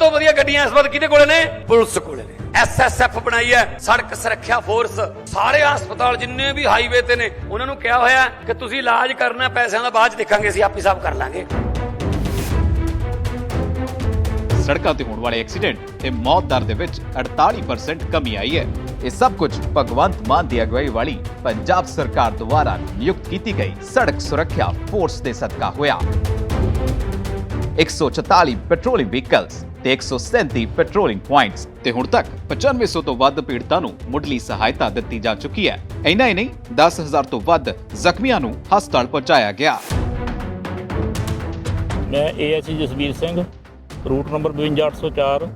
ਤੇ ਵਧੀਆ ਗੱਡੀਆਂ ਇਸ ਵਕਤ ਕਿਹਦੇ ਕੋਲੇ ਨੇ? ਪੁਲਿਸ ਕੋਲੇ ਨੇ। ਐਸਐਸਐਫ ਬਣਾਈ ਹੈ ਸੜਕ ਸੁਰੱਖਿਆ ਫੋਰਸ ਸਾਰੇ ਹਸਪਤਾਲ ਜਿੰਨੇ ਵੀ ਹਾਈਵੇ ਤੇ ਨੇ ਉਹਨਾਂ ਨੂੰ ਕਿਹਾ ਹੋਇਆ ਕਿ ਤੁਸੀਂ ਇਲਾਜ ਕਰਨਾ ਪੈਸਿਆਂ ਦਾ ਬਾਅਦ ਚ ਦੇਖਾਂਗੇ ਅਸੀਂ ਆਪੇ ਸਭ ਕਰ ਲਾਂਗੇ। ਸੜਕਾਂ ਤੇ ਹੋਣ ਵਾਲੇ ਐਕਸੀਡੈਂਟ ਤੇ ਮੌਤ ਦਰ ਦੇ ਵਿੱਚ 48% ਕਮੀ ਆਈ ਹੈ। ਇਹ ਸਭ ਕੁਝ ਭਗਵੰਤ ਮਾਨ ਦੀ ਅਗਵਾਈ ਵਾਲੀ ਪੰਜਾਬ ਸਰਕਾਰ ਦੁਆਰਾ ਨਿਯੁਕਤ ਕੀਤੀ ਗਈ ਸੜਕ ਸੁਰੱਖਿਆ ਫੋਰਸ ਦੇ ਸਦਕਾ ਹੋਇਆ। 144 ਪੈਟਰੋਲਿੰਗ ਵਹੀਕਲਸ ਤੇ 137 ਪੈਟਰੋਲਿੰਗ ਪੁਆਇੰਟਸ ਤੇ ਹੁਣ ਤੱਕ 9500 ਤੋਂ ਵੱਧ ਪੀੜਤਾਂ ਨੂੰ ਮੁੱਢਲੀ ਸਹਾਇਤਾ ਦਿੱਤੀ ਜਾ ਚੁੱਕੀ ਹੈ। ਇੰਨਾ ਹੀ ਨਹੀਂ 10000 ਤੋਂ ਵੱਧ ਜ਼ਖਮੀਆਂ ਨੂੰ ਹਸਪਤਾਲ ਪਹੁੰਚਾਇਆ ਗਿਆ। ਮੈਂ ASC Jasvir Singh, route number 52804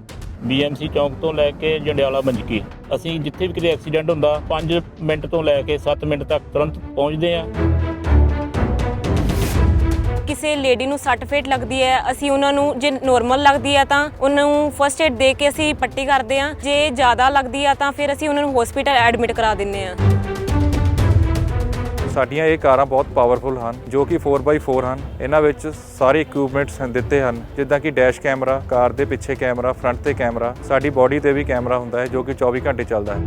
BMC ਚੌਂਕ ਤੋਂ ਲੈ ਕੇ ਜੰਡਿਆਲਾ ਮੰਜਕੀ। ਅਸੀਂ ਜਿੱਥੇ ਵੀ ਕਿਤੇ ਐਕਸੀਡੈਂਟ ਹੁੰਦਾ 5 ਮਿੰਟ ਤੋਂ ਲੈ ਕੇ 7 ਮਿੰਟ ਤੱਕ ਤੁਰੰਤ ਪਹੁੰਚਦੇ ਹਾਂ। ਕਿਸੇ ਲੇਡੀ ਨੂੰ ਸੱਟ ਫੇਟ ਲੱਗਦੀ ਹੈ ਅਸੀਂ ਉਹਨਾਂ ਨੂੰ ਜੇ ਨੋਰਮਲ ਲੱਗਦੀ ਹੈ ਤਾਂ ਉਹਨਾਂ ਨੂੰ ਫਰਸਟ ਏਡ ਦੇ ਕੇ ਅਸੀਂ ਪੱਟੀ ਕਰਦੇ ਹਾਂ। ਜੇ ਜ਼ਿਆਦਾ ਲੱਗਦੀ ਹੈ ਤਾਂ ਫਿਰ ਅਸੀਂ ਉਹਨਾਂ ਨੂੰ ਹਸਪੀਟਲ ਐਡਮਿਟ ਕਰਾ ਦਿੰਦੇ ਹਾਂ। ਸਾਡੀਆਂ ਇਹ ਕਾਰਾਂ ਬਹੁਤ ਪਾਵਰਫੁਲ ਹਨ ਜੋ ਕਿ 4x4 ਹਨ। ਇਹਨਾਂ ਵਿੱਚ ਸਾਰੇ ਇਕਵਿਪਮੈਂਟਸ ਦਿੱਤੇ ਹਨ। ਜਿੱਦਾਂ ਕਿ ਡੈਸ਼ ਕੈਮਰਾ ਕਾਰ ਦੇ ਪਿੱਛੇ ਕੈਮਰਾ ਫਰੰਟ ਤੇ ਕੈਮਰਾ ਸਾਡੀ ਬਾਡੀ ਤੇ ਵੀ ਕੈਮਰਾ ਹੁੰਦਾ ਹੈ ਜੋ ਕਿ 24 ਘੰਟੇ ਚੱਲਦਾ ਹੈ।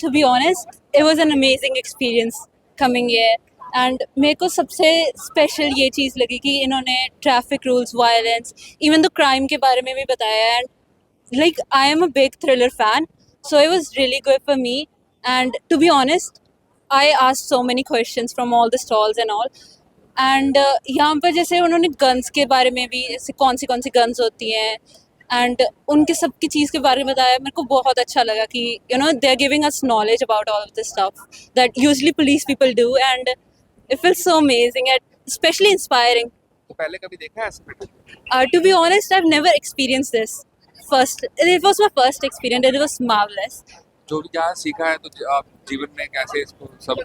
To be honest, it was an amazing experience coming here. And मेरे को सबसे स्पेशल ये चीज़ लगी कि इन्होंने traffic rules violence even the crime के बारे में भी बताया and like I am a big thriller fan so it was really good for me and to be honest I ask so many questions from all the stalls and all and यहाँ पर जैसे उन्होंने guns के बारे में भी जैसे कौन सी कौन सी गन्स होती हैं एंड उनके सब की चीज़ के बारे में बताया मेरे को बहुत अच्छा लगा कि you know they are giving us knowledge about all of this stuff that usually police people do and it feels so amazing and specially inspiring तो पहले कभी देखा है ऐसा patrol uh, to be honest i've never experienced this first it was my first experience and it was marvelous जो भी जहाँ सीखा है तो आप जीवन में कैसे इसको सब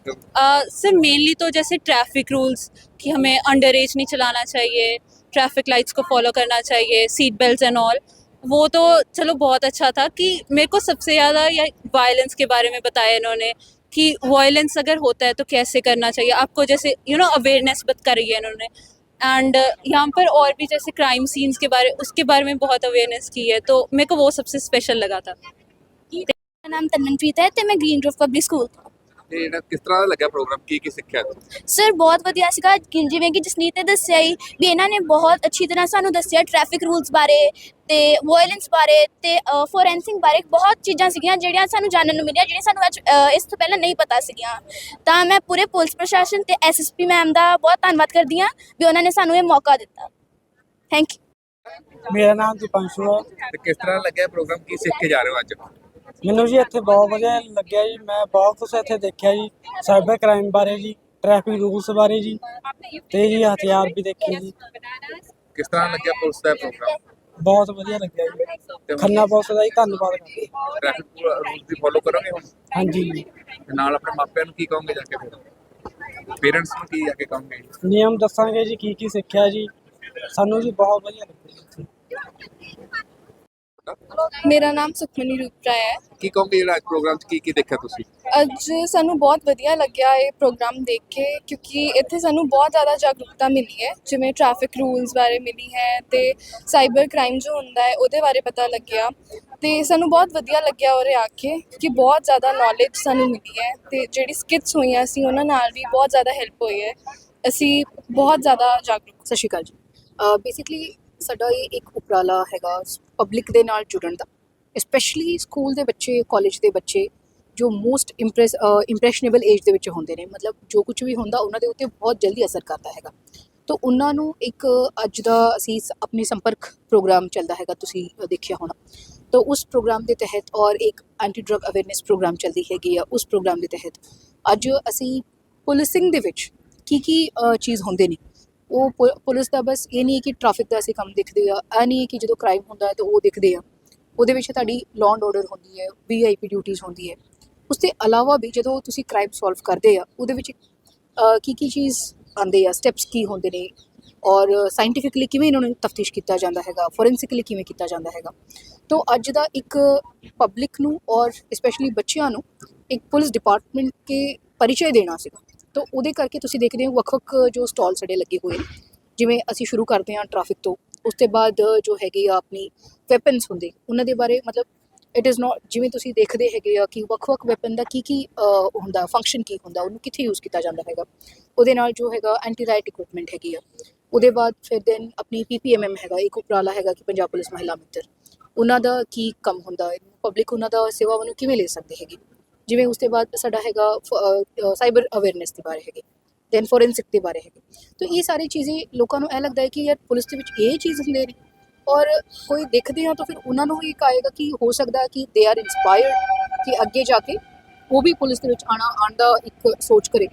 सर मेनली तो जैसे ट्रैफिक रूल्स कि हमें अंडर एज नहीं चलाना चाहिए ट्रैफिक लाइट्स को फॉलो करना चाहिए सीट बेल्ट एंड ऑल वो तो चलो बहुत अच्छा था कि मेरे को सबसे ज़्यादा या वायलेंस के बारे में बताया इन्होंने कि वायलेंस अगर होता है तो कैसे करना चाहिए? आपको जैसे यू नो अवेयरनेस करी है इन्होंने। एंड यहाँ पर और भी जैसे क्राइम सीन्स के बारे, उसके बारे में बहुत अवेयरनेस की है तो मेरे को वो सबसे स्पेशल लगा था। मेरा नाम तन्नप्रीत है तो मैं ग्रीन रोफ पब्लिक स्कूल ਤੋਂ ਜਿਹੜਾ ਕਿਸ ਤਰ੍ਹਾਂ ਦਾ ਲੱਗਾ ਪ੍ਰੋਗਰਾਮ? ਕੀ ਕੀ ਸਿੱਖਿਆ ਤੁਸੀਂ ਸਰ ਬਹੁਤ ਵਧੀਆ ਸੀਗਾ। ਕਿ ਜਿਵੇਂ ਕਿ ਜਸਨੀਤ ਨੇ ਦੱਸਿਆ ਹੀ ਵੀ ਇਹਨਾਂ ਨੇ ਬਹੁਤ ਅੱਛੀ ਤਰ੍ਹਾਂ ਸਾਨੂੰ ਦੱਸਿਆ ਟ੍ਰੈਫਿਕ ਰੂਲਸ ਬਾਰੇ ਤੇ ਵਾਇਲੈਂਸ ਬਾਰੇ ਤੇ ਫੋਰੈਂਸਿਕ ਬਾਰੇ ਬਹੁਤ ਚੀਜ਼ਾਂ ਸੀਗੀਆਂ ਜਿਹੜੀਆਂ ਸਾਨੂੰ ਜਾਣਨ ਨੂੰ ਮਿਲੀਆਂ ਜਿਹੜੀਆਂ ਸਾਨੂੰ ਅੱਜ ਅ, ਇਸ ਤੋਂ ਪਹਿਲਾਂ ਨਹੀਂ ਪਤਾ ਸੀਗੀਆਂ। ਤਾਂ ਮੈਂ ਪੂਰੇ ਪੁਲਿਸ ਪ੍ਰਸ਼ਾਸਨ ਤੇ ਐਸਐਸਪੀ ਮੈਮ ਦਾ ਬਹੁਤ ਧੰਨਵਾਦ ਕਰਦੀ ਹਾਂ ਵੀ ਉਹਨਾਂ ਨੇ ਸਾਨੂੰ ਇਹ ਮੌਕਾ ਦਿੱਤਾ। ਥੈਂਕ ਯੂ ਮੇਰਾ ਨਾਮ ਦੀਪਾਂਸ਼ੂ ਹੈ। ਤੇ ਕਿਸ ਤਰ੍ਹਾਂ ਲੱਗਿਆ ਪ੍ਰੋਗਰਾਮ? ਕੀ ਸਿੱਖ ਕੇ ਜਾ ਰਹੇ ਹੋ ਅੱਜ? ਮੈਨੂੰ ਜੀ ਇੱਥੇ ਬਹੁਤ ਵਧੀਆ ਲੱਗਿਆ ਜੀ। ਮੈਂ ਬਹੁਤ ਕੁਝ ਇੱਥੇ ਦੇਖਿਆ ਜੀ। ਸਾਈਬਰ ਕ੍ਰਾਈਮ ਬਾਰੇ ਜੀ ਟ੍ਰੈਫਿਕ ਰੂਲਸ ਬਾਰੇ ਜੀ। ਤੇ ਜੀ ਹਥਿਆਰ ਵੀ ਦੇਖੇ ਜੀ। ਕਿਸ ਤਰ੍ਹਾਂ ਲੱਗਿਆ ਪੁਲਿਸ ਦਾ ਪ੍ਰੋਗਰਾਮ ਬਹੁਤ ਵਧੀਆ ਲੱਗਿਆ ਜੀ। ਖੰਨਾ ਪੁਲਿਸ ਦਾ ਜੀ ਧੰਨਵਾਦ ਕਰਦੇ ਟ੍ਰੈਫਿਕ ਰੂਲਸ ਦੀ ਫੋਲੋ ਕਰੋਗੇ ਹੁਣ? ਹਾਂਜੀ। ਜੀ ਤੇ ਨਾਲ ਆਪਣੇ ਮਾਪਿਆਂ ਨੂੰ ਕੀ ਕਹੋਗੇ ਜਾ ਕੇ ਫਿਰ? ਪੇਰੈਂਟਸ ਨੂੰ ਕੀ ਜਾ ਕੇ ਕਹੋਗੇ? ਨਿਯਮ ਦੱਸਾਂਗੇ ਜੀ ਕੀ ਕੀ ਸਿੱਖਿਆ ਜੀ। ਸਾਨੂੰ ਜੀ ਬਹੁਤ ਵਧੀਆ ਲੱਗਿਆ ਜੀ ਮੇਰਾ ਨਾਮ ਸੁਖਮਨੀ ਰੂਪਰਾ ਹੈ। ਕੀ ਕਹੋਗੇ ਜਿਹੜਾ ਅੱਜ ਪ੍ਰੋਗਰਾਮ 'ਚ ਕੀ ਕੀ ਦੇਖਿਆ ਤੁਸੀਂ? ਅੱਜ ਸਾਨੂੰ ਬਹੁਤ ਵਧੀਆ ਲੱਗਿਆ ਇਹ ਪ੍ਰੋਗਰਾਮ ਦੇਖ ਕੇ ਕਿਉਂਕਿ ਇੱਥੇ ਸਾਨੂੰ ਬਹੁਤ ਜ਼ਿਆਦਾ ਜਾਗਰੂਕਤਾ ਮਿਲੀ ਹੈ। ਜਿਵੇਂ ਟ੍ਰੈਫਿਕ ਰੂਲਸ ਬਾਰੇ ਮਿਲੀ ਹੈ ਤੇ ਸਾਈਬਰ ਕ੍ਰਾਈਮ ਜੋ ਹੁੰਦਾ ਹੈ ਉਹਦੇ ਬਾਰੇ ਪਤਾ ਲੱਗਿਆ। ਤੇ ਸਾਨੂੰ ਬਹੁਤ ਵਧੀਆ ਲੱਗਿਆ ਉਰੇ ਆ ਕੇ ਕਿ ਬਹੁਤ ਜ਼ਿਆਦਾ ਨੌਲੇਜ ਸਾਨੂੰ ਮਿਲੀ ਹੈ ਤੇ ਜਿਹੜੀ ਸਕਿੱਟਸ ਹੋਈਆਂ ਸੀ ਉਹਨਾਂ ਨਾਲ ਵੀ ਬਹੁਤ ਜ਼ਿਆਦਾ ਹੈਲਪ ਹੋਈ ਹੈ। ਅਸੀਂ ਬਹੁਤ ਜ਼ਿਆਦਾ ਜਾਗਰੂਕ ਸਤਿ ਸ਼੍ਰੀ ਅਕਾਲ ਜੀ। ਬੇਸਿਕਲੀ ਸਾਡਾ ਇਹ ਇੱਕ ਉਪਰਾਲਾ ਹੈਗਾ ਪਬਲਿਕ ਦੇ ਨਾਲ ਜੁੜਨ ਦਾ। ਸਪੈਸ਼ਲੀ ਸਕੂਲ ਦੇ ਬੱਚੇ ਕਾਲਜ ਦੇ ਬੱਚੇ ਜੋ ਮੋਸਟ ਇੰਪ੍ਰੈਸ ਇੰਪ੍ਰੈਸ਼ਨੇਬਲ ਏਜ ਦੇ ਵਿੱਚ ਹੁੰਦੇ ਨੇ। ਮਤਲਬ ਜੋ ਕੁਝ ਵੀ ਹੁੰਦਾ ਉਹਨਾਂ ਦੇ ਉੱਤੇ ਬਹੁਤ ਜਲਦੀ ਅਸਰ ਕਰਦਾ ਹੈਗਾ। ਤਾਂ ਉਹਨਾਂ ਨੂੰ ਇੱਕ ਅੱਜ ਦਾ ਅਸੀਂ ਸ- ਆਪਣੇ ਸੰਪਰਕ ਪ੍ਰੋਗਰਾਮ ਚੱਲਦਾ ਹੈਗਾ ਤੁਸੀਂ ਦੇਖਿਆ ਹੋਣਾ। ਤਾਂ ਉਸ ਪ੍ਰੋਗਰਾਮ ਦੇ ਤਹਿਤ ਔਰ ਇੱਕ ਐਂਟੀ ਡਰਗ ਅਵੇਅਰਨੈਸ ਪ੍ਰੋਗਰਾਮ ਚੱਲਦੀ ਹੈਗੀ ਆ ਉਸ ਪ੍ਰੋਗਰਾਮ ਦੇ ਤਹਿਤ। ਅੱਜ ਅਸੀਂ ਪੁਲਿਸਿੰਗ ਦੇ ਵਿੱਚ ਕੀ ਕੀ ਚੀਜ਼ ਹੁੰਦੇ ਨੇ ਉਹ ਪੁਲਿਸ ਦਾ ਬਸ ਇਹ ਨਹੀਂ ਹੈ ਕਿ ਟ੍ਰੈਫਿਕ ਦਾ ਅਸੀਂ ਕੰਮ ਦੇਖਦੇ ਆ ਇਹ ਨਹੀਂ ਹੈ ਕਿ ਜਦੋਂ ਕ੍ਰਾਈਮ ਹੁੰਦਾ ਹੈ ਤਾਂ ਉਹ ਦੇਖਦੇ ਆ ਉਹਦੇ ਵਿੱਚ ਤੁਹਾਡੀ ਲਾਅ ਐਂਡ ਆਰਡਰ ਹੁੰਦੀ ਹੈ ਵੀਆਈਪੀ ਡਿਊਟੀਆਂ ਹੁੰਦੀ ਹੈ। ਉਸ ਤੋਂ ਇਲਾਵਾ ਵੀ ਜਦੋਂ ਤੁਸੀਂ ਕ੍ਰਾਈਮ ਸੋਲਵ ਕਰਦੇ ਆ ਉਹਦੇ ਵਿੱਚ ਕੀ ਕੀ ਚੀਜ਼ ਆਉਂਦੇ ਆ ਸਟੈਪਸ ਕੀ ਹੁੰਦੇ ਨੇ? ਔਰ ਸਾਇੰਟੀਫਿਕਲੀ ਕਿਵੇਂ ਇਹਨਾਂ ਨੂੰ ਤਫਤੀਸ਼ ਕੀਤਾ ਜਾਂਦਾ ਹੈਗਾ ਫੋਰੈਂਸਿਕਲੀ ਕਿਵੇਂ ਕੀਤਾ ਜਾਂਦਾ ਹੈਗਾ? ਤੋਂ ਅੱਜ ਦਾ ਇੱਕ ਪਬਲਿਕ ਨੂੰ ਔਰ ਸਪੈਸ਼ਲੀ ਬੱਚਿਆਂ ਨੂੰ ਇੱਕ ਪੁਲਿਸ ਡਿਪਾਰਟਮੈਂਟ ਕੇ ਪਰਿਚੈ ਦੇਣਾ ਸੀਗਾ। ਤਾਂ ਉਹਦੇ ਕਰਕੇ ਤੁਸੀਂ ਦੇਖਦੇ ਹੋ ਵੱਖ-ਵੱਖ ਜੋ ਸਟਾਲ ਸਾਡੇ ਲੱਗੇ ਹੋਏ ਜਿਵੇਂ ਅਸੀਂ ਸ਼ੁਰੂ ਕਰਦੇ ਹਾਂ ਟ੍ਰੈਫਿਕ ਤੋਂ, ਉਸ ਤੋਂ ਬਾਅਦ ਜੋ ਹੈਗੇ ਆ ਆਪਣੀ ਵੈਪਨਸ ਹੁੰਦੇ, ਉਹਨਾਂ ਦੇ ਬਾਰੇ ਮਤਲਬ ਇਟ ਇਜ਼ ਨਾਟ ਜਿਵੇਂ ਤੁਸੀਂ ਦੇਖਦੇ ਹੈਗੇ ਆ ਕਿ ਵੱਖ-ਵੱਖ ਵੈਪਨ ਦਾ ਕੀ ਕੀ ਹੁੰਦਾ ਫੰਕਸ਼ਨ ਕੀ ਹੁੰਦਾ, ਉਹਨੂੰ ਕਿੱਥੇ ਯੂਜ਼ ਕੀਤਾ ਜਾਂਦਾ ਹੈਗਾ। ਉਹਦੇ ਨਾਲ ਜੋ ਹੈਗਾ ਐਂਟੀ ਰਾਈਟ ਇਕਵਿਪਮੈਂਟ ਹੈਗੀ ਆ। ਉਹਦੇ ਬਾਅਦ ਫਿਰ ਦੈਨ ਆਪਣੀ ਪੀਪੀਐਮਐਮ ਹੈਗਾ, ਇੱਕ ਉਪਰਾਲਾ ਹੈਗਾ ਕਿ ਪੰਜਾਬ ਪੁਲਿਸ ਮਹਿਲਾ ਮਿੱਤਰ। ਉਹਨਾਂ ਦਾ ਕੀ ਕੰਮ ਹੁੰਦਾ ਹੈ ਪਬਲਿਕ ਉਹਨਾਂ ਦਾ ਸੇਵਾ ਨੂੰ ਕਿਵੇਂ ਲੈ ਸਕਦੇ ਹੈਗੇ। ਜਿਵੇਂ ਉਸ ਤੋਂ ਬਾਅਦ ਸਾਡਾ ਹੈਗਾ ਸਾਈਬਰ ਅਵੇਅਰਨੈਸ ਦੇ ਬਾਰੇ ਹੈਗੇ ਦੈਨ ਫੋਰੈਂਸਿਕ ਦੇ ਬਾਰੇ ਹੈਗੇ। ਤਾਂ ਇਹ ਸਾਰੀ ਚੀਜ਼ਾਂ ਲੋਕਾਂ ਨੂੰ ਇਹ ਲੱਗਦਾ ਹੈ ਕਿ ਯਾਰ ਪੁਲਿਸ ਦੇ ਵਿੱਚ ਇਹ ਚੀਜ਼ ਹੁੰਦੇ ਨੇ। ਔਰ ਕੋਈ ਦੇਖਦੇ ਆ ਤਾਂ ਫਿਰ ਉਹਨਾਂ ਨੂੰ ਵੀ ਇੱਕ ਆਏਗਾ ਕਿ ਹੋ ਸਕਦਾ ਹੈ ਕਿ ਦੇ ਆਰ ਇਨਸਪਾਇਰਡ ਕਿ ਅੱਗੇ ਜਾ ਕੇ ਉਹ ਵੀ ਪੁਲਿਸ ਦੇ ਵਿੱਚ ਆਣਾ ਆਉਣ ਦਾ ਇੱਕ ਸੋਚ ਕਰੇ।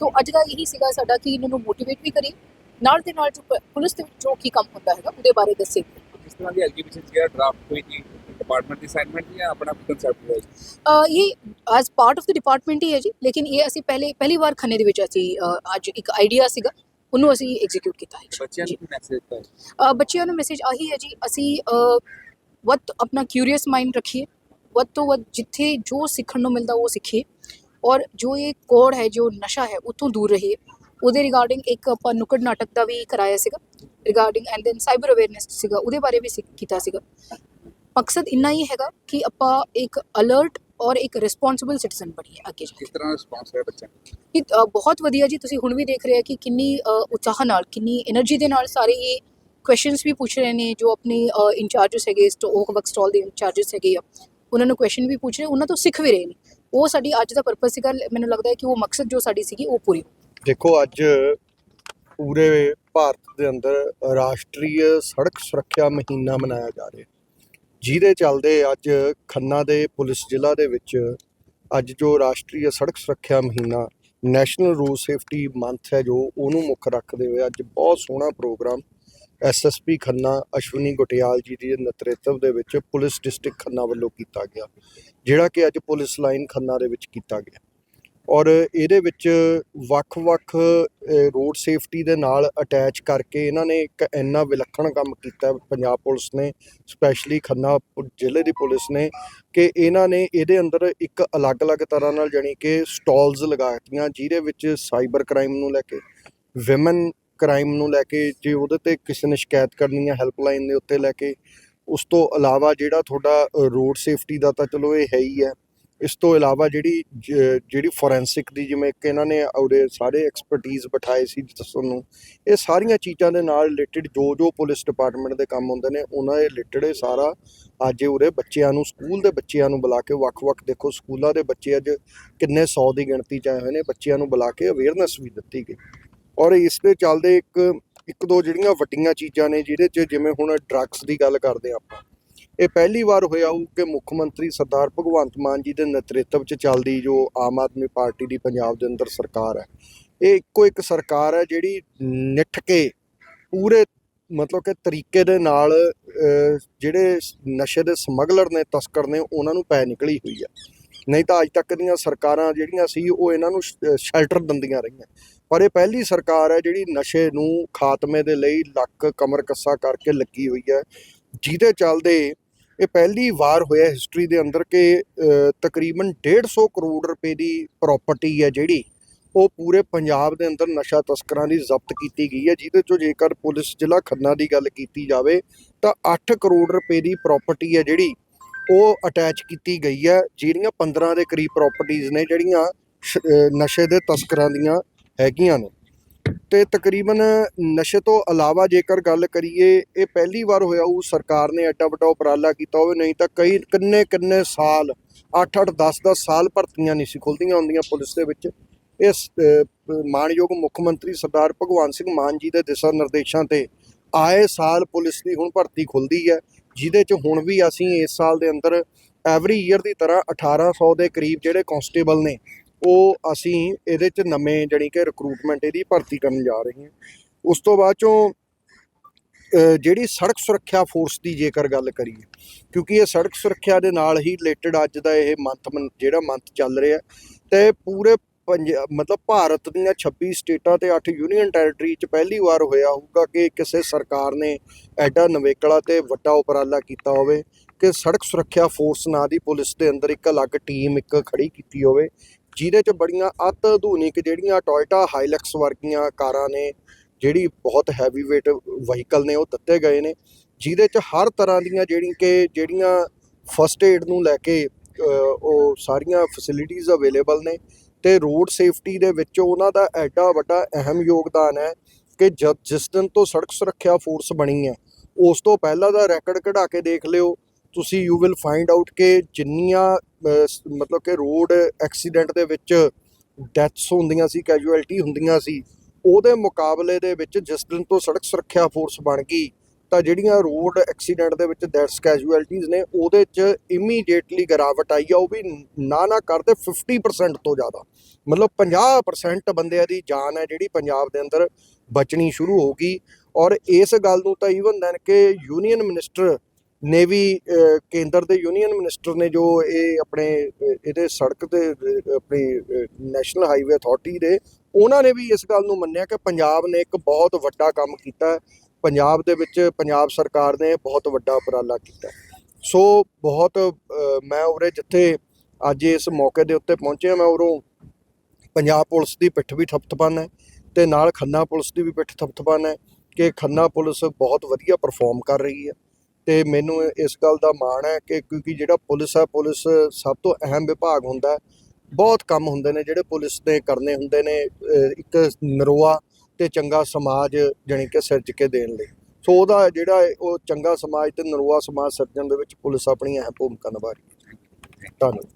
ਤਾਂ ਅੱਜ ਦਾ ਇਹੀ ਸੀਗਾ ਸਾਡਾ ਕਿ ਇਹਨਾਂ ਨੂੰ ਮੋਟੀਵੇਟ ਵੀ ਕਰੀਏ ਨਾਲ ਦੇ ਨਾਲ ਜੋ ਪੁਲਿਸ ਦੇ ਵਿੱਚ ਜੋ ਕੀ ਕੰਮ ਹੁੰਦਾ ਹੈਗਾ, ਉਹਦੇ ਬਾਰੇ ਦੱਸੇ। ਜਿਸ ਤਰ੍ਹਾਂ ਦੀ ਐਗਜ਼ੀਬਿਸ਼ਨ ਜਿਹੜਾ ਡਰਾਫਟ ਹੋਈ ਸੀ ਡਿਪਾਰਟਮੈਂਟ ਦੀ ਅਸਾਈਨਮੈਂਟ ਜਾਂ ਆਪਣਾ ਕਨਸੈਪਟ ਹੈ ਅ, ਇਹ as part of the department ਹੀ ਹੈ ਜੀ ਲੇਕਿਨ ਇਹ ਅਸੀਂ ਪਹਿਲੇ ਪਹਿਲੀ ਵਾਰ ਖੰਨੇ ਦੇ ਵਿੱਚ ਅਸੀਂ ਅੱਜ ਇੱਕ ਆਈਡੀਆ ਸੀਗਾ ਉਹਨੂੰ ਅਸੀਂ ਐਗਜ਼ੀਕਿਊਟ ਕੀਤਾ ਹੈ ਬੱਚਿਆਂ। ਨੂੰ ਮੈਸੇਜ ਦਿੱਤਾ ਅ, ਬੱਚਿਆਂ ਨੂੰ ਮੈਸੇਜ ਆਹੀ ਹੈ ਜੀ ਅਸੀਂ ਅ, ਵੱਧ ਤੋਂ ਆਪਣਾ ਕਿਊਰੀਅਸ ਮਾਈਂਡ ਰੱਖੀਏ ਵੱਧ ਤੋਂ ਵੱਧ ਜਿੱਥੇ ਜੋ ਸਿੱਖਣ ਨੂੰ ਮਿਲਦਾ ਉਹ ਸਿੱਖੀਏ ਔਰ ਜੋ ਇਹ ਕੋਡ ਹੈ ਜੋ ਨਸ਼ਾ ਹੈ ਉਤੋਂ ਦੂਰ ਰਹੀਏ। ਉਹਦੇ ਰਿਗਾਰਡਿੰਗ ਇੱਕ ਆਪਾਂ ਨੁੱਕੜ ਨਾਟਕ ਦਾ ਵੀ ਕਰਾਇਆ ਸੀਗਾ regarding and then cyber awareness ਸੀਗਾ ਉਹਦੇ ਬਾਰੇ ਵੀ ਸਿੱਖ- ਕੀਤਾ ਸੀਗਾ। ਮਕਸਦ ਇੰਨਾ ਹੀ ਹੈਗਾ ਕਿ ਆਪਾਂ ਇੱਕ ਅਲਰਟ ਔਰ ਇੱਕ ਰਿਸਪੌਂਸਿਬਲ ਸਿਟੀਜ਼ਨ ਬਣੀਏ ਅੱਗੇ ਜਾ ਕਿਸ ਤਰ੍ਹਾਂ ਰਿਸਪੌਂਸ ਹੈ ਬੱਚਿਆਂ ਕਿ ਬਹੁਤ ਵਧੀਆ ਜੀ ਤੁਸੀਂ ਹੁਣ ਵੀ ਦੇਖ ਰਹੇ ਹੋ ਕਿ ਕਿੰਨੀ ਉਤਸ਼ਾਹ ਨਾਲ ਕਿੰਨੀ એનર્ਜੀ ਦੇ ਨਾਲ ਸਾਰੇ ਇਹ ਕੁਐਸਚਨਸ ਵੀ ਪੁੱਛ ਰਹੇ ਨੇ ਜੋ ਆਪਣੇ ਇਨਚਾਰਜਸ ਹੈਗੇ ਸਟੋਕ ਵਰਕ ਸਟਾਲ ਦੇ ਇਨਚਾਰਜਸ ਹੈਗੇ ਆ ਉਹਨਾਂ ਨੂੰ ਕੁਐਸਚਨ ਵੀ ਪੁੱਛ ਰਹੇ ਉਹਨਾਂ ਤੋਂ ਸਿੱਖ ਵੀ ਰਹੇ ਨੇ ਉਹ ਸਾਡੀ ਅੱਜ ਦਾ ਪਰਪਸ ਸੀਗਾ ਮੈਨੂੰ ਲੱਗਦਾ ਹੈ ਕਿ ਉਹ ਮਕਸਦ ਜੋ ਸਾਡੀ ਸੀਗੀ ਉਹ ਪੂਰੀ ਦੇਖੋ ਅੱਜ ਪੂਰੇ ਭਾਰਤ ਦੇ ਅੰਦਰ ਰਾਸ਼ਟਰੀ ਸੜਕ ਸੁਰੱਖਿਆ ਮਹੀਨਾ ਮਨਾਇਆ ਜਾ ਰਿਹਾ ਜਿਹਦੇ ਚੱਲਦੇ ਅੱਜ ਖੰਨਾ ਦੇ ਪੁਲਿਸ ਜ਼ਿਲ੍ਹਾ ਦੇ ਵਿੱਚ ਅੱਜ ਜੋ ਰਾਸ਼ਟਰੀ ਸੜਕ ਸੁਰੱਖਿਆ ਮਹੀਨਾ ਨੈਸ਼ਨਲ ਰੋਡ ਸੇਫਟੀ ਮੰਥ ਹੈ, ਜੋ ਉਹਨੂੰ ਮੁੱਖ ਰੱਖਦੇ ਹੋਏ ਅੱਜ ਬਹੁਤ ਸੋਹਣਾ ਪ੍ਰੋਗਰਾਮ ਐਸਐਸਪੀ ਖੰਨਾ, ਅਸ਼ਵਨੀ ਗੁਟਿਆਲ ਜੀ ਦੇ ਨੇਤਰਤਵ ਦੇ ਵਿੱਚ ਪੁਲਿਸ ਡਿਸਟ੍ਰਿਕਟ ਖੰਨਾ ਵੱਲੋਂ ਕੀਤਾ ਗਿਆ, ਜਿਹੜਾ ਕਿ ਅੱਜ ਪੁਲਿਸ ਲਾਈਨ ਖੰਨਾ ਦੇ ਵਿੱਚ ਕੀਤਾ ਗਿਆ। ਔਰ ਇਹਦੇ ਵਿੱਚ ਵੱਖ-ਵੱਖ ਰੋਡ ਸੇਫਟੀ ਦੇ ਨਾਲ ਅਟੈਚ ਕਰਕੇ ਇਹਨਾਂ ਨੇ ਇੱਕ ਇੰਨਾ ਵਿਲੱਖਣ ਕੰਮ ਕੀਤਾ ਪੰਜਾਬ ਪੁਲਿਸ ਨੇ ਸਪੈਸ਼ਲੀ ਖੰਨਾ ਜ਼ਿਲ੍ਹੇ ਦੀ ਪੁਲਿਸ ਨੇ, ਕਿ ਇਹਨਾਂ ਨੇ ਇਹਦੇ ਅੰਦਰ ਇੱਕ ਅਲੱਗ-ਅਲੱਗ ਤਰ੍ਹਾਂ ਨਾਲ ਜਾਣੀ ਕਿ ਸਟਾਲਸ ਲਗਾਤੀਆਂ, ਜਿਹਦੇ ਵਿੱਚ ਸਾਈਬਰ ਕ੍ਰਾਈਮ ਨੂੰ ਲੈ ਕੇ ਵਿਮਨ ਕ੍ਰਾਈਮ ਨੂੰ ਲੈ ਕੇ, ਜੇ ਉਹਦੇ ਤੇ ਕਿਸੇ ਨੇ ਸ਼ਿਕਾਇਤ ਕਰਨੀ ਹੈ ਹੈਲਪਲਾਈਨ ਦੇ ਉੱਤੇ ਲੈ ਕੇ, ਉਸ ਤੋਂ ਇਲਾਵਾ ਜਿਹੜਾ ਤੁਹਾਡਾ ਰੋਡ ਸੇਫਟੀ ਦਾ ਤਾਂ ਚਲੋ ਇਹ ਹੈ ਹੀ ਹੈ ਇਸ ਤੋਂ ਇਲਾਵਾ ਜਿਹੜੀ ਜਿਹੜੀ ਫੋਰੈਂਸਿਕ ਦੀ ਜਿਵੇਂ ਕਿ ਇਹਨਾਂ ਨੇ ਉਹਦੇ ਸਾਰੇ ਐਕਸਪਰਟਿਜ਼ ਬਿਠਾਏ ਸੀ ਦੱਸਣ ਨੂੰ, ਇਹ ਸਾਰੀਆਂ ਚੀਜ਼ਾਂ ਦੇ ਨਾਲ ਰਿਲੇਟਡ ਜੋ ਜੋ ਪੁਲਿਸ ਡਿਪਾਰਟਮੈਂਟ ਦੇ ਕੰਮ ਹੁੰਦੇ ਨੇ, ਉਹਨਾਂ ਦੇ ਰਿਲੇਟਡ ਇਹ ਸਾਰਾ ਅੱਜ ਉਰੇ ਬੱਚਿਆਂ ਨੂੰ ਸਕੂਲ ਦੇ ਬੱਚਿਆਂ ਨੂੰ ਬੁਲਾ ਕੇ ਵੱਖ-ਵੱਖ ਦੇਖੋ, ਸਕੂਲਾਂ ਦੇ ਬੱਚੇ ਅੱਜ ਕਿੰਨੇ 100 ਦੀ ਗਿਣਤੀ ਚ ਆਏ ਹੋਏ ਨੇ, ਬੱਚਿਆਂ ਨੂੰ ਬੁਲਾ ਕੇ ਅਵੇਅਰਨੈਸ ਵੀ ਦਿੱਤੀ ਗਈ। ਔਰ ਇਸ ਦੇ ਚੱਲਦੇ ਇੱਕ ਇੱਕ ਦੋ ਜਿਹੜੀਆਂ ਵੱਡੀਆਂ ਚੀਜ਼ਾਂ ਨੇ, ਜਿਹਦੇ 'ਚ ਜਿਵੇਂ ਹੁਣ ਡਰੱਗਸ ਦੀ ਗੱਲ ਕਰਦੇ ਹਾਂ ਆਪਾਂ ਇਹ ਪਹਿਲੀ ਵਾਰ ਹੋਇਆ ਹੋਊ ਕਿ ਮੁੱਖ ਮੰਤਰੀ ਸਰਦਾਰ ਭਗਵੰਤ ਮਾਨ ਜੀ ਦੇ ਨੇਤਰਤਵ 'ਚ ਚੱਲਦੀ ਜੋ ਆਮ ਆਦਮੀ ਪਾਰਟੀ ਦੀ ਪੰਜਾਬ ਦੇ ਅੰਦਰ ਸਰਕਾਰ ਹੈ। ਇਹ ਇੱਕੋ ਇੱਕ ਸਰਕਾਰ ਹੈ ਜਿਹੜੀ ਨਿੱਠ ਕੇ ਪੂਰੇ ਮਤਲਬ ਕਿ ਤਰੀਕੇ ਦੇ ਨਾਲ ਜਿਹੜੇ ਨਸ਼ੇ ਦੇ ਸਮਗਲਰ ਨੇ, ਤਸਕਰ ਨੇ, ਉਹਨਾਂ ਨੂੰ ਪੈ ਨਿਕਲੀ ਹੋਈ ਹੈ। ਨਹੀਂ ਤਾਂ ਅੱਜ ਤੱਕ ਦੀਆਂ ਸਰਕਾਰਾਂ ਜਿਹੜੀਆਂ ਸੀ, ਉਹ ਇਹਨਾਂ ਨੂੰ ਸ਼ੈਲਟਰ ਦਿੰਦੀਆਂ ਰਹੀਆਂ। ਪਰ ਇਹ ਪਹਿਲੀ ਸਰਕਾਰ ਹੈ ਜਿਹੜੀ ਨਸ਼ੇ ਨੂੰ ਖਾਤਮੇ ਦੇ ਲਈ ਲੱਕ ਕਮਰ ਕੱਸਾ ਕਰਕੇ ਲੱਗੀ ਹੋਈ ਹੈ। ਜਿਹਦੇ ਚੱਲਦੇ ਇਹ ਪਹਿਲੀ ਵਾਰ ਹੋਇਆ ਹਿਸਟਰੀ ਦੇ ਅੰਦਰ ਕਿ ਅ, ਤਕਰੀਬਨ 150 ਕਰੋੜ ਰੁਪਏ ਦੀ ਪ੍ਰਾਪਰਟੀ ਹੈ ਜਿਹੜੀ ਉਹ ਪੂਰੇ ਪੰਜਾਬ ਦੇ ਅੰਦਰ ਨਸ਼ਾ ਤਸਕਰਾਂ ਦੀ ਜ਼ਬਤ ਕੀਤੀ ਗਈ ਹੈ ਜਿਹਦੇ ਚੋਂ ਜੇਕਰ ਪੁਲਿਸ ਜ਼ਿਲ੍ਹਾ ਖੰਨਾ ਦੀ ਗੱਲ ਕੀਤੀ ਜਾਵੇ ਤਾਂ 8 ਕਰੋੜ ਰੁਪਏ ਦੀ ਪ੍ਰਾਪਰਟੀ ਹੈ ਜਿਹੜੀ ਉਹ ਅਟੈਚ ਕੀਤੀ ਗਈ ਹੈ ਜਿਹੜੀਆਂ 15 ਦੇ ਕਰੀਬ ਪ੍ਰਾਪਰਟੀਆਂ ਨੇ ਜਿਹੜੀਆਂ ਸ਼- ਨਸ਼ੇ ਦੇ ਤਸਕਰਾਂ ਦੀਆਂ ਹੈਗੀਆਂ ਨੇ। ਤੇ ਤਕਰੀਬਨ ਨਸ਼ੇ ਤੋਂ ਇਲਾਵਾ ਜੇਕਰ ਗੱਲ ਕਰੀਏ ਇਹ ਪਹਿਲੀ ਵਾਰ ਹੋਇਆ ਉਹ ਸਰਕਾਰ ਨੇ ਐਡਾ ਵੱਡਾ ਉਪਰਾਲਾ ਕੀਤਾ ਹੋਵੇ ਨਹੀਂ ਤਾਂ ਕਈ ਕਿੰਨੇ ਕਿੰਨੇ ਸਾਲ 8-8 10-10 ਸਾਲ ਭਰਤੀਆਂ ਨਹੀਂ ਸੀ ਖੁੱਲਦੀਆਂ ਹੁੰਦੀਆਂ ਪੁਲਿਸ ਦੇ ਵਿੱਚ। ਇਸ ਅ, ਮਾਣਯੋਗ ਮੁੱਖ ਮੰਤਰੀ ਸਰਦਾਰ ਭਗਵੰਤ ਸਿੰਘ ਮਾਨ ਜੀ ਦੇ ਦਿਸ਼ਾ ਨਿਰਦੇਸ਼ਾਂ ਤੇ ਆਏ ਸਾਲ ਪੁਲਿਸ ਦੀ ਹੁਣ ਭਰਤੀ ਖੁੱਲਦੀ ਹੈ ਜਿਹਦੇ ਚ ਹੁਣ ਵੀ ਅਸੀਂ ਇਸ ਸਾਲ ਦੇ ਅੰਦਰ ਐਵਰੀ ਈਅਰ ਦੀ ਤਰ੍ਹਾਂ 1800 ਦੇ ਕਰੀਬ ਜਿਹੜੇ ਕਾਂਸਟੇਬਲ ਨੇ ਉਹ ਅਸੀਂ ਇਹਦੇ ਚ ਨਵੇਂ ਜਾਣੀ ਕਿ ਰਿਕਰੂਟਮੈਂਟ ਇਹਦੀ ਭਰਤੀ ਕਰਨ ਜਾ ਰਹੇ ਹਾਂ। ਉਸ ਤੋਂ ਬਾਅਦ ਚੋਂ ਅ, ਜਿਹੜੀ ਸੜਕ ਸੁਰੱਖਿਆ ਫੋਰਸ ਦੀ ਜੇਕਰ ਗੱਲ ਕਰੀਏ ਕਿਉਂਕਿ ਇਹ ਸੜਕ ਸੁਰੱਖਿਆ ਦੇ ਨਾਲ ਹੀ ਰਿਲੇਟਡ ਅੱਜ ਦਾ ਇਹ ਮੰਥ ਜਿਹੜਾ ਮੰਥ ਚੱਲ ਰਿਹਾ ਤੇ ਪੂਰੇ ਪੰਜ ਮਤਲਬ ਭਾਰਤ ਦੀਆਂ 26 ਸਟੇਟਾਂ ਤੇ 8 ਯੂਨੀਅਨ ਟੈਰੀਟਰੀ ਚ ਪਹਿਲੀ ਵਾਰ ਹੋਇਆ ਹੋਊਗਾ ਕਿ ਕਿਸੇ ਸਰਕਾਰ ਨੇ ਐਡਾ ਨਵੇਕਲਾ ਤੇ ਵੱਡਾ ਉਪਰਾਲਾ ਕੀਤਾ ਹੋਵੇ ਕਿ ਸੜਕ ਸੁਰੱਖਿਆ ਫੋਰਸ ਨਾਂ ਦੀ ਪੁਲਿਸ ਦੇ ਅੰਦਰ ਇੱਕ ਅਲੱਗ ਟੀਮ ਇੱਕ ਖੜੀ ਕੀਤੀ ਹੋਵੇ। ਜਿਹਦੇ ਚ ਬੜੀਆਂ ਅਤ ਆਧੁਨਿਕ ਜਿਹੜੀਆਂ ਟੋਇਟਾ ਹਾਈਲੈਕਸ ਵਰਗੀਆਂ ਕਾਰਾਂ ਨੇ, ਜਿਹੜੀ ਬਹੁਤ ਹੈਵੀ weight ਵਹੀਕਲ ਨੇ, ਉਹ ਦਿੱਤੇ ਗਏ ਨੇ। ਜਿਹਦੇ ਚ ਹਰ ਤਰ੍ਹਾਂ ਦੀਆਂ ਜਿਹੜੀ ਕਿ ਜਿਹੜੀਆਂ ਫਸਟ ਏਡ ਨੂੰ ਲੈ ਕੇ ਉਹ ਸਾਰੀਆਂ ਫੈਸਿਲਿਟੀਆਂ ਅਵੇਲੇਬਲ ਨੇ ਤੇ ਰੋਡ ਸੇਫਟੀ ਦੇ ਵਿੱਚ ਉਹਨਾਂ ਦਾ ਐਡਾ ਵੱਡਾ ਅਹਿਮ ਯੋਗਦਾਨ ਹੈ ਕਿ ਜਦ ਜਿਸ ਦਿਨ ਤੋਂ ਸੜਕ ਸੁਰੱਖਿਆ ਫੋਰਸ ਬਣੀ ਹੈ, ਉਸ ਤੋਂ ਪਹਿਲਾਂ ਦਾ ਰੈਕੋਰਡ ਕਢਾ ਕੇ ਦੇਖ ਲਿਓ। ਤੁਸੀਂ ਯੂ ਵਿਲ ਫਾਈਂਡ ਆਊਟ ਕਿ ਜਿੰਨੀਆਂ ਮਤਲਬ ਕਿ ਰੋਡ ਐਕਸੀਡੈਂਟ ਦੇ ਵਿੱਚ ਡੈਥਸ ਹੁੰਦੀਆਂ ਸੀ ਕੈਜੂਅਲਟੀ ਹੁੰਦੀਆਂ ਸੀ, ਉਹਦੇ ਮੁਕਾਬਲੇ ਦੇ ਵਿੱਚ ਜਿਸ ਦਿਨ ਤੋਂ ਸੜਕ ਸੁਰੱਖਿਆ ਫੋਰਸ ਬਣ ਗਈ, ਤਾਂ ਜਿਹੜੀਆਂ ਰੋਡ ਐਕਸੀਡੈਂਟ ਦੇ ਵਿੱਚ ਡੈਥਸ ਕੈਜੂਅਲਟੀਜ਼ ਨੇ, ਉਹਦੇ 'ਚ ਇਮੀਡੀਏਟਲੀ ਗਿਰਾਵਟ ਆਈ ਆ, ਉਹ ਵੀ ਨਾ ਨਾ ਕਰਦੇ 50% ਤੋਂ ਜ਼ਿਆਦਾ। ਮਤਲਬ 50% ਬੰਦਿਆਂ ਦੀ ਜਾਨ ਹੈ ਜਿਹੜੀ ਪੰਜਾਬ ਦੇ ਅੰਦਰ ਬਚਣੀ ਸ਼ੁਰੂ ਹੋ ਗਈ। ਔਰ ਇਸ ਗੱਲ ਨੂੰ ਤਾਂ ਈਵਨ ਦੈਨ ਕਿ ਯੂਨੀਅਨ ਮਿਨਿਸਟਰ ਨੇਵੀ ਕੇਂਦਰ ਦੇ ਯੂਨੀਅਨ ਮਿਨਿਸਟਰ ਨੇ ਜੋ ਇਹ ਆਪਣੇ ਇਹਦੇ ਸੜਕ ਤੇ ਆਪਣੀ ਨੈਸ਼ਨਲ ਹਾਈਵੇ ਅਥਾਰਟੀ ਦੇ, ਉਹਨਾਂ ਨੇ ਵੀ ਇਸ ਗੱਲ ਨੂੰ ਮੰਨਿਆ ਕਿ ਪੰਜਾਬ ਨੇ ਇੱਕ ਬਹੁਤ ਵੱਡਾ ਕੰਮ ਕੀਤਾ ਪੰਜਾਬ ਦੇ ਵਿੱਚ ਪੰਜਾਬ ਸਰਕਾਰ ਨੇ ਬਹੁਤ ਵੱਡਾ ਉਪਰਾਲਾ ਕੀਤਾ ਸੋ, ਬਹੁਤ ਮੈਂ ਉਰੇ ਜਿੱਥੇ ਅੱਜ ਇਸ ਮੌਕੇ ਦੇ ਉੱਤੇ ਪਹੁੰਚਿਆ, ਮੈਂ ਉਰੋਂ ਪੰਜਾਬ ਪੁਲਿਸ ਦੀ ਪਿੱਠ ਵੀ ਥਪਥਪਾਨ ਹੈ ਤੇ ਨਾਲ ਖੰਨਾ ਪੁਲਿਸ ਦੀ ਵੀ ਪਿੱਠ ਥਪਥਪਾਨ ਹੈ ਕਿ ਖੰਨਾ ਪੁਲਿਸ ਬਹੁਤ ਵਧੀਆ ਪਰਫਾਰਮ ਕਰ ਰਹੀ ਹੈ। ਤੇ ਮੈਨੂੰ ਇਸ ਗੱਲ ਦਾ ਮਾਣ ਹੈ ਕਿ ਕਿਉਂਕਿ ਜਿਹੜਾ ਪੁਲਿਸ ਹੈ, ਪੁਲਿਸ ਸਭ ਤੋਂ ਅਹਿਮ ਵਿਭਾਗ ਹੁੰਦਾ ਬਹੁਤ ਕੰਮ ਹੁੰਦੇ ਨੇ ਜਿਹੜੇ ਪੁਲਿਸ ਨੇ ਕਰਨੇ ਹੁੰਦੇ ਨੇ ਇੱਕ ਨਰੋਆ ਤੇ ਚੰਗਾ ਸਮਾਜ ਜਾਣੀ ਕਿ ਸਿਰਜ ਕੇ ਦੇਣ ਲਈ। ਸੋ ਉਹਦਾ ਜਿਹੜਾ ਉਹ ਚੰਗਾ ਸਮਾਜ ਤੇ ਨਰੋਆ ਸਮਾਜ ਸਿਰਜਣ ਦੇ ਵਿੱਚ ਪੁਲਿਸ ਆਪਣੀ ਅਹਿਮ ਭੂਮਿਕਾ ਨਿਭਾ ਰਹੀ ਹੈ। ਧੰਨਵਾਦ।